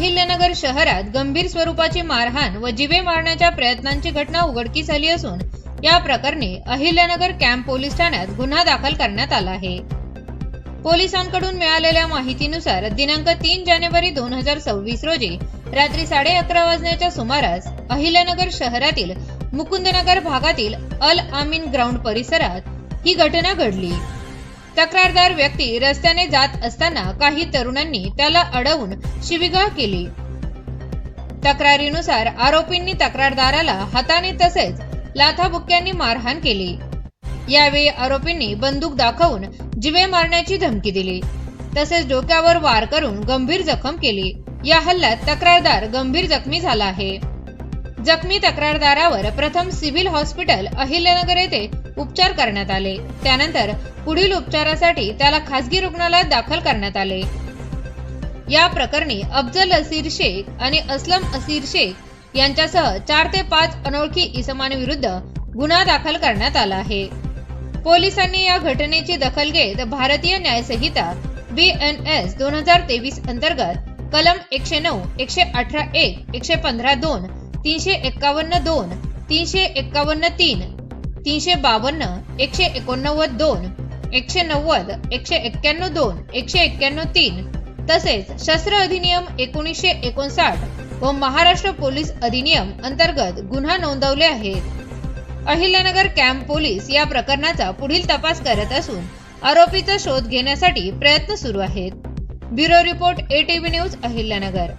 अहिल्यानगर शहरात गंभीर स्वरूपाची मारहाण व जिवे मारण्याच्या प्रयत्नांची घटना उघडकीस आली असून या प्रकरणी अहिल्यानगर कॅम्प पोलीस ठाण्यात गुन्हा दाखल करण्यात आला आहे. पोलिसांकडून मिळालेल्या माहितीनुसार दिनांक तीन जानेवारी दोन हजार सव्वीस रोजी रात्री साडे अकरा वाजण्याच्या सुमारास अहिल्यानगर शहरातील मुकुंदनगर भागातील अल आमीन ग्राउंड परिसरात ही घटना घडली. तक्रारदार व्यक्ती रस्त्याने जात असताना काही तरुणांनी त्याला अडवून शिविगाळ केली. तक्रारीनुसार आरोपींनी तक्रारदाराला हाताने तसेच लाथाबुक्क्यांनी मारहाण केली. यावेळी आरोपींनी बंदूक दाखवून जिवे मारण्याची धमकी दिली. तसेच डोक्यावर वार करून गंभीर जखम केली. या हल्ल्यात तक्रारदार गंभीर जखमी झाला आहे. जखमी तक्रारदारावर प्रथम सिव्हिल हॉस्पिटल अहिल्यानगर येथे उपचार करण्यात आले. त्यानंतर पुढील उपचारासाठी त्याला खासगी रुग्णालयात दाखल करण्यात आले. या प्रकरणी अफजल असीर शेख आणि असलम असीर शेख यांच्यासह चार ते पाच अनोळखी इसमांविरुद्ध गुन्हा दाखल करण्यात आला आहे. पोलिसांनी या घटनेची दखल घेत भारतीय न्यायसंहिता बी एन एस दोन हजार तेवीस अंतर्गत कलम एकशे नऊ एकशे अठरा एक एकशे पंधरा दोन तीनशे एक्कावन्न दोन तीनशे एक्कावन्न तीन तीनशे बावन्न एकशे एकोणनव्वद दोन एकशे नव्वद एकशे एक्क्याण्णव दोन एकशे एक्क्याण्णव तीन तसेच शस्त्र अधिनियम एकोणीसशे एकोणसाठ व महाराष्ट्र पोलीस अधिनियम अंतर्गत गुन्हा नोंदवले आहेत. अहिल्यानगर कॅम्प पोलीस या प्रकरणाचा पुढील तपास करत असून आरोपीचा शोध घेण्यासाठी प्रयत्न सुरू आहेत. Bureau report ATV news Ahilyanagar.